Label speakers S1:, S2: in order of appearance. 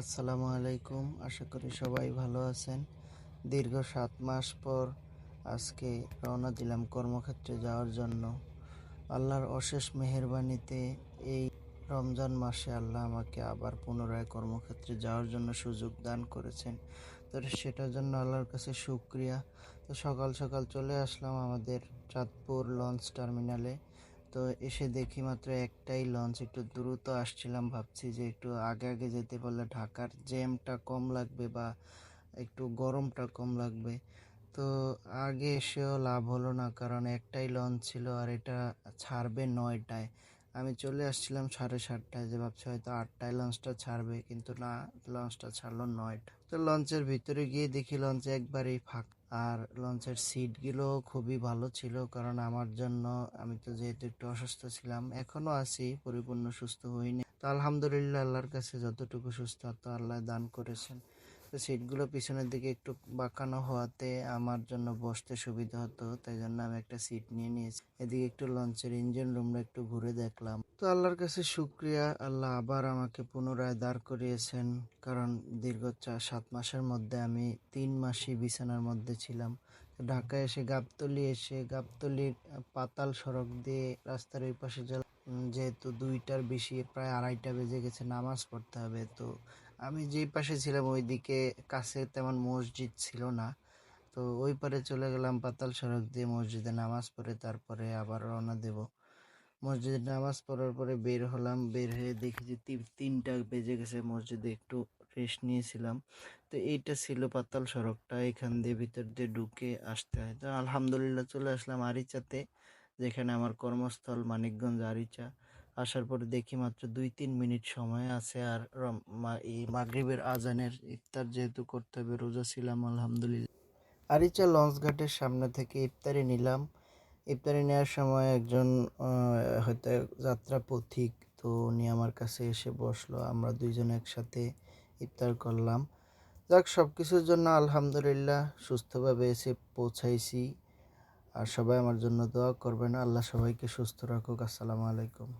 S1: আসসালামু আলাইকুম। আশা করি সবাই ভালো আছেন। দীর্ঘ সাত মাস পর আজকে রওনা দিলাম কর্মক্ষেত্রে যাওয়ার জন্য। আল্লাহর অশেষ মেহেরবানিতে এই রমজান মাসে আল্লাহ আমাকে আবার পুনরায় কর্মক্ষেত্রে যাওয়ার জন্য সুযোগ দান করেছেন। তো সেটার জন্য আল্লাহর কাছে শুক্রিয়া। তো সকাল সকাল চলে আসলাম আমাদের চাঁদপুর লঞ্চ টার্মিনালে। তো এসে দেখি মাত্র একটাই লঞ্চ একটু দ্রুত আসছিলাম, ভাবছি যে একটু আগে আগে যেতে পারলে ঢাকার জ্যামটা কম লাগবে বা একটু গরমটা কম লাগবে। তো আগে এসেও লাভ হলো না, কারণ একটাই লঞ্চ ছিল আর এটা ছাড়বে নয়টায়। আমি চলে আসছিলাম সাড়ে সাতটায়, যে ভাবছি হয়তো আটটায় লঞ্চটা ছাড়বে, কিন্তু না লঞ্চটা ছাড়লো নয়টা। তো লঞ্চের ভিতরে গিয়ে দেখি লঞ্চ একবারেই ফাঁকা। আর লঞ্চের সিটগুলো খুবই ভালো ছিল, কারণ আমার জন্য আমি তো যেহেতু একটু অসুস্থ ছিলাম, এখনও আছি, পরিপূর্ণ সুস্থ হইনি। তো আলহামদুলিল্লাহ, আল্লাহর কাছে যতটুকু সুস্থ তো আল্লাহ দান করেছেন। তো সিটগুলো পিছনের দিকে একটু বাঁকানো হওয়াতে আমার জন্য বসতে সুবিধা হতো, তাই জন্য আমি একটা সিট নিয়ে নিয়েছি। এদিকে একটু লঞ্চের ইঞ্জিন রুমটা একটু ঘুরে দেখলাম। তো আল্লাহর কাছে শুক্রিয়া, আল্লাহ আবার আমাকে পুনরায় দাঁড় করিয়েছেন, কারণ দীর্ঘ চার, সাত মাসের মধ্যে আমি তিন মাসই বিছানার মধ্যে ছিলাম। ঢাকায় এসে গাবতলি এসে গাবতলির পাতাল সড়ক দিয়ে রাস্তার ওই পাশে যেহেতু দুইটার বেশি, প্রায় আড়াইটা বেজে গেছে, নামাজ পড়তে হবে। তো আমি যেই পাশে ছিলাম, ওইদিকে কাছে তেমন মসজিদ ছিল না। তো ওই পারে চলে গেলাম পাতাল সড়ক দিয়ে মসজিদে নামাজ পড়ে, তারপরে আবার রওনা দেব। মসজিদে নামাজ পড়ার পরে বের হলাম, বের হয়ে দেখি যে তিনটা বেজে গেছে, মসজিদে একটু রেস্ট নিয়েছিলাম। তো এইটা ছিল পাতাল সড়কটা, এখান দিয়ে ভিতর দিয়ে ঢুকে আসতে হয়। তো আলহামদুলিল্লাহ চলে আসলাম আরিচাতে, যেখানে আমার কর্মস্থল মানিকগঞ্জ আরিচা। আসার পরে দেখি মাত্র দুই তিন মিনিট সময় আছে আর এই মাগরিবের আজানের ইফতার যেহেতু করতে হবে, রোজা ছিলাম, আলহামদুলিল্লাহ। আরিচা লঞ্চ ঘাটের সামনে থেকে ইফতারি নিলাম। ইফতারি নেওয়ার সময় একজন হয়তো যাত্রা পথিক, তো উনি আমার কাছে এসে বসল। আমরা দুইজন একসাথে ইফতার করলাম। যাক সব কিছুর জন্য আলহামদুলিল্লাহ সুস্থভাবে এসে পৌঁছাইছি। আর সবাই আমার জন্য দোয়া করবেন। আল্লাহ সবাইকে সুস্থ রাখুক। আসসালামু আলাইকুম।